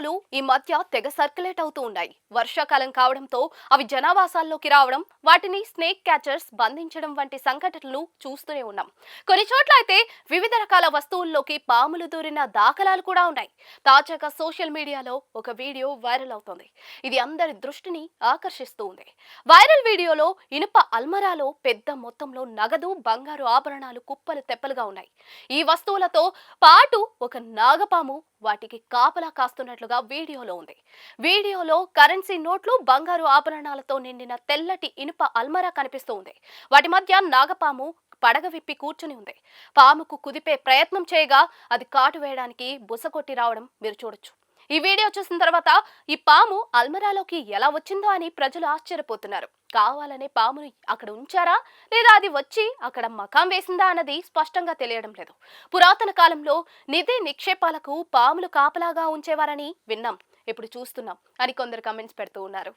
వీడియోలు ఈ మధ్య తెగ సర్క్యులేట్ అవుతూ ఉన్నాయి. వర్షాకాలం కావడంతో అవి జనావాసాల్లోకి రావడం వాటిని స్నేక్ క్యాచర్స్ బంధించడం వంటి సంఘటనలు చూస్తూనే ఉన్నాం. కొన్ని చోట్ల అయితే వివిధ రకాల వస్తువుల్లోకి పాములు దూరిన దాఖలాలు కూడా ఉన్నాయి. తాజాగా సోషల్ మీడియాలో ఒక వీడియో వైరల్ అవుతోంది. ఇది అందరి దృష్టిని ఆకర్షిస్తూ ఉంది. వైరల్ వీడియోలో ఇనుప అల్మరాలో పెద్ద మొత్తంలో నగదు బంగారు ఆభరణాలు కుప్పలు తెప్పలుగా ఉన్నాయి. ఈ వస్తువులతో పాటు ఒక నాగపాము వాటికి కాపలా కాస్తున్నట్లు కాస్తున్నట్లుగా వీడియోలో ఉంది. వీడియోలో కరెన్సీ నోట్లు బంగారు ఆభరణాలతో నిండిన తెల్లటి ఇనుప అల్మరా కనిపిస్తూ ఉంది. వాటి మధ్య నాగపాము పడగ విప్పి కూర్చుని ఉంది. పాముకు కుదిపే ప్రయత్నం చేయగా అది కాటు వేయడానికి బుసకొట్టి రావడం మీరు చూడొచ్చు. ఈ వీడియో చూసిన తర్వాత ఈ పాము అల్మరాలోకి ఎలా వచ్చిందో అని ప్రజలు ఆశ్చర్యపోతున్నారు. కావాలనే పామును అక్కడ ఉంచారా? లేదా అది వచ్చి అక్కడ మకాం వేసిందా అన్నది స్పష్టంగా తెలియడం లేదు. పురాతన కాలంలో నిధి నిక్షేపాలకు పాములు కాపలాగా ఉంచేవారని విన్నాం. ఇప్పుడు చూస్తున్నాం అని కొందరు కమెంట్స్ పెడుతూ ఉన్నారు.